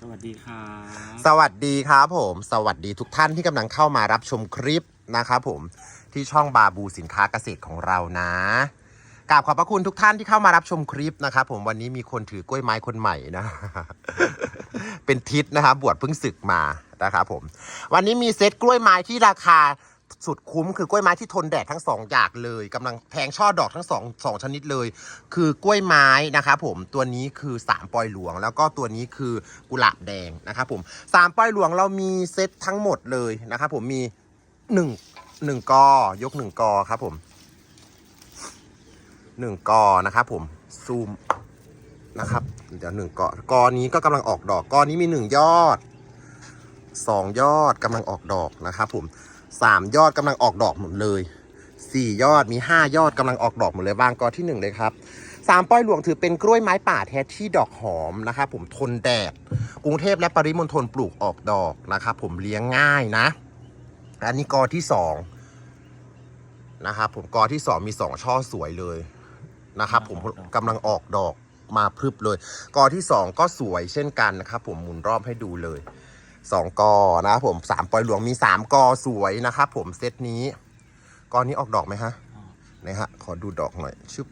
สวัสดีครับสวัสดีครับผม สวัสดีทุกท่านที่กำลังเข้ามารับชมคลิปนะครับผมที่ช่องบาบูสินค้าเกษตรของเรานะกราบขอบพระคุณทุกท่านที่เข้ามารับชมคลิปนะครับผมวันนี้มีคนถือกล้วยไม้คนใหม่นะ เป็นทิศนะครับบวชเพิ่งศึกมานะครับผม วันนี้มีเซตกล้วยไม้ที่ราคา สุดคุ้มคือกล้วยไม้ที่ทนแดดทั้งสองอย่างเลยกำลังแทงช่อดอกทั้งสองสองชนิดเลย คือกล้วยไม้นะครับผมตัวนี้คือ3ปอยหลวง แล้วก็ตัวนี้คือกุหลาบแดงนะครับผม3ปอยหลวงเรามีเซตทั้งหมดเลยนะครับผมมี1 1กอยก1กอครับผม1กอนะครับผมซูมนะครับเดี๋ยวหนึ่งกอกอนี้ก็กำลังออกดอกกอนี้มี1ยอด2ยอดกำลังออกดอกนะครับผม 3ยอดกำลังออกดอกหมดเลย4ยอดมี5ยอดกำลังออกดอกหมดเลยวางกอที่1เลยครับสามป้อยหลวงถือเป็นกล้วยไม้ป่าแท้ที่ดอกหอมนะครับผมทนแดดกรุงเทพและปริมณฑลปลูกออกดอกนะครับผมเลี้ยงง่ายนะ อันนี้กอที่2นะครับผมกอที่2มี2ช่อสวยเลยนะครับผมกำลังออกดอกมาพรึบเลย กอที่2ก็สวยเช่นกันนะครับผมหมุนรอบให้ดูเลย สองกอนะครับผมสามปอยหลวงมีสามกอสวยนะครับผมเซตนี้กอนี้ออกดอกไหมฮะไหนฮะขอดูดอกหน่อยชึบ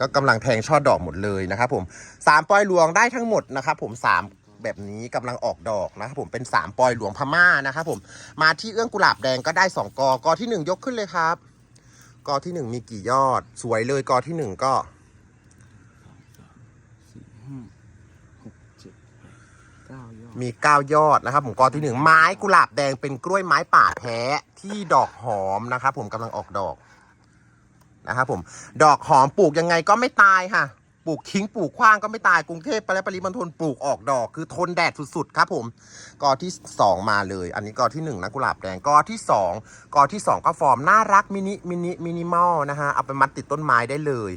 ก็กำลังแทงช่อดอกหมดเลยนะครับผมสามปอยหลวงได้ทั้งหมดนะครับผมสามแบบนี้กำลังออกดอกนะครับผมเป็นสามปอยหลวงพม่านะครับผมมาที่เอื้องกุหลาบแดงก็ได้สองกอกอที่หนึ่งยกขึ้นเลยครับ กอที่หนึ่งมีกี่ยอด สวยเลยกอที่หนึ่งก็ สี่ห้าหกเจ็ดแปดเก้ายอด มี 9 ยอดนะครับผมกอที่หนึ่งไม้กุหลาบแดงเป็นกล้วยไม้ป่าแท้ที่ดอกหอมนะครับผมกำลังออกดอกนะครับผมดอกหอมปลูกยังไงก็ไม่ตายค่ะ ปลูกทิ้งปลูกขว้างก็ไม่ตายกรุงเทพและปริมณฑลปลูกออกดอก คือทนแดดสุดๆครับผมกอที่ 2 มาเลย อันนี้กอที่1นะกุหลาบแดงกอที่ 2กอที่ 2 ก็ฟอร์มน่ารักมินิมินิมินิมอลนะฮะเอาไปมัดติดต้นไม้ได้เลย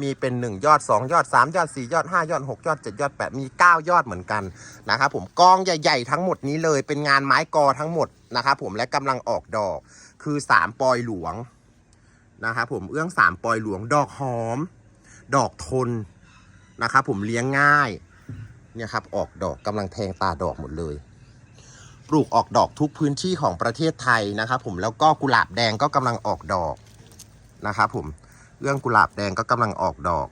มีเป็น 1 ยอด 2 ยอด 3 ยอด 4 ยอด 5 ยอด 6 ยอด 7 ยอด 8 มี 9 ยอดเหมือนกันนะครับผมกองใหญ่ ๆ ทั้งหมดนี้เลยเป็นงานไม้กอทั้งหมดนะครับผมและกำลังออกดอกคือ 3 ปอยหลวงนะครับผมเอื้อง 3 ปอยหลวง ดอกหอม ดอกทนนะครับผมเลี้ยงง่ายเนี่ยครับออกดอกกำลังแทงตาดอกหมดเลยปลูกออกดอกทุกพื้นที่ของประเทศไทยนะครับผมแล้วก็กุหลาบแดงก็กำลังออกดอกนะครับผม เรื่องกุหลาบแดงก็กำลังออกดอก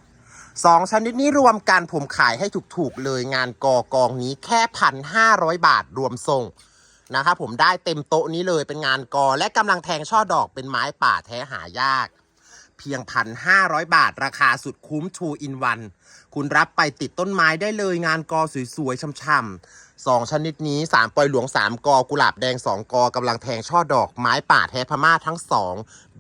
สองชนิดนี้รวมกันผมขายให้ถูกๆเลยงานกอกองนี้แค่พันห้าร้อยบาทรวมส่งนะครับผมได้เต็มโต๊ะนี้เลยเป็นงานกอและกำลังแทงช่อดอกเป็นไม้ป่าแท้หายาก เพียงพันห้าร้อยบาทราคาสุดคุ้ม2 in 1คุณรับไปติดต้นไม้ได้เลยงานกอสวยๆช่ำๆ สองชนิดนี้สามปอยหลวงสามกอ กุหลาบแดงสองกอกำลังแทงช่อดอกไม้ป่าแท้พม่าทั้งสอง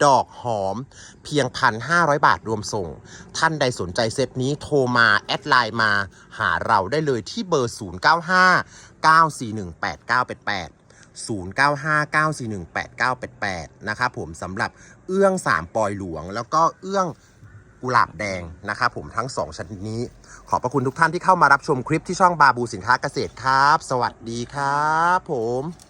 ดอกหอม เพียงพันห้าร้อยบาทรวมส่ง ท่านใดสนใจเซตนี้โทรมา แอดไลน์มา หาเราได้เลยที่เบอร์ 095 941 8988 0959418988 นะครับผมสำหรับเอื้อง3ปอยหลวง แล้วก็เอื้อง กุหลาบแดงนะครับผมทั้ง 2 ชนิดนี้ ขอบพระคุณทุกท่านที่เข้ามารับชมคลิปที่ช่องบาบูสินค้าเกษตรครับ สวัสดีครับผม